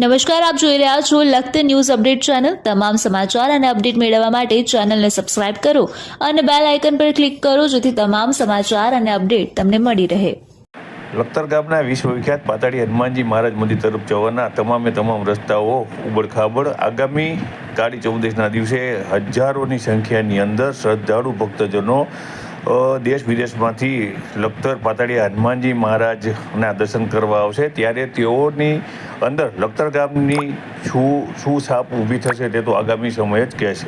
નમસ્કાર, આપ જોઈ રહ્યા છો લખત ન્યૂઝ અપડેટ ચેનલ. તમામ સમાચાર અને અપડેટ મેળવવા માટે ચેનલને સબસ્ક્રાઇબ કરો અને બેલ આઇકન પર ક્લિક કરો જેથી તમામ સમાચાર અને અપડેટ તમને મળી રહે. લખતર ગામના વિશ્વવિખ્યાત પાતાળી હનુમાનજી મહારાજ મંદિર તરફ જવાના તમામે તમામ રસ્તાઓ ઉબડખાબડ. આગામી કાળી ચૌદશના દિવસે હજારોની સંખ્યાની અંદર શ્રદ્ધાળુ ભક્તજનો દેશ વિદેશમાંથી લખતર પાતાળી હનુમાનજી મહારાજના દર્શન કરવા આવશે. ત્યારે તેઓની અંદર લખતર ગામની શું શું છાપ ઊભી થશે તે તો આગામી સમયે જ કહેશે.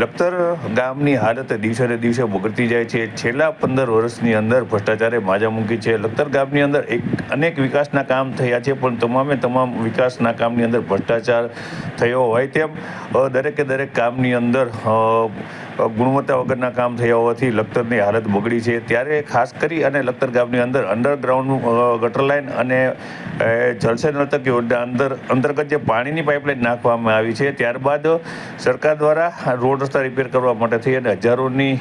લખતર ગામની હાલત દિવસે ને દિવસે બગડતી જાય છે. છેલ્લા પંદર વર્ષની અંદર ભ્રષ્ટાચારે માજા મૂકી છે. લખતર ગામની અંદર એક અનેક વિકાસના કામ થયા છે, પણ તમામે તમામ વિકાસના કામની અંદર ભ્રષ્ટાચાર થયો હોય તેમ દરેકે દરેક કામની અંદર ગુણવત્તા વગરના કામ થયા હોવાથી લખતરની હાલત બગડી છે. ત્યારે ખાસ કરી અને લખતર ગામની અંદર અંડરગ્રાઉન્ડ ગટર લાઇન અને જળસે નર્તક યોજના અંદર અંતર્ગત જે પાણીની પાઇપલાઇન નાખવામાં આવી છે, ત્યારબાદ સરકાર દ્વારા રોડ રસ્તા રિપેર કરવા માટે થઈ અને હજારોની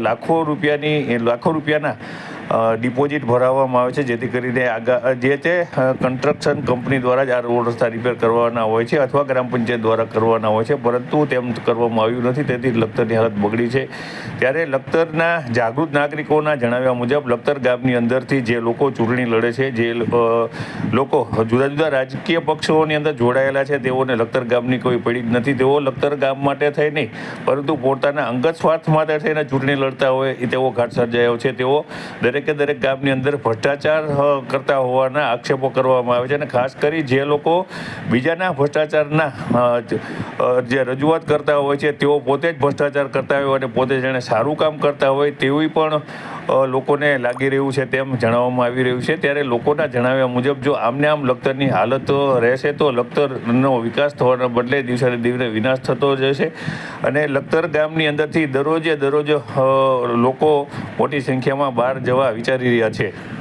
લાખો રૂપિયાની લાખો રૂપિયાના ડિપોઝિટ ભરાવવામાં આવે છે, જેથી કરીને આગા જે તે કન્સ્ટ્રક્શન કંપની દ્વારા જ આ રોડ રસ્તા રિપેર કરવાના હોય છે અથવા ગ્રામ પંચાયત દ્વારા કરવાના હોય છે, પરંતુ તેમ કરવામાં આવ્યું નથી, તેથી લખતરની હાલત બગડી છે. ત્યારે લખતરના જાગૃત નાગરિકોના જણાવ્યા મુજબ, લખતર ગામની અંદરથી જે લોકો ચૂંટણી લડે છે, જે લોકો જુદા જુદા રાજકીય પક્ષોની અંદર જોડાયેલા છે, તેઓને લખતર ગામની કોઈ પડી જ નથી. તેઓ લખતર ગામ માટે થઈ નહીં, પરંતુ પોતાના અંગત સ્વાર્થ માટે થઈને ચૂંટણી લડતા હોય તેવો ઘાટ સર્જાયો છે. તેઓ દરેકે દરેક ગામની અંદર ભ્રષ્ટાચાર કરતા હોવાના આક્ષેપો કરવામાં આવે છે અને ખાસ કરી જે લોકો બીજાના ભ્રષ્ટાચારના જ- રજૂઆત કરતા હોય છે, તેઓ પોતે જ ભ્રષ્ટાચાર કરતા હોય અને પોતે જેણે સારું કામ કરતા હોય તેવી પણ લોકોને લાગી રહ્યું છે તેમ જણાવવામાં આવી રહ્યું છે. ત્યારે લોકોના જણાવ્યા મુજબ, જો આમને આમ લખતરની હાલત રહેશે, તો લખતરનો વિકાસ થવાના બદલે દિવસે દિવસે વિનાશ થતો જશે. અને લખતર ગામની અંદરથી દરરોજે દરરોજ લોકો મોટી સંખ્યામાં બહાર જવા વિચારી રહ્યા છે.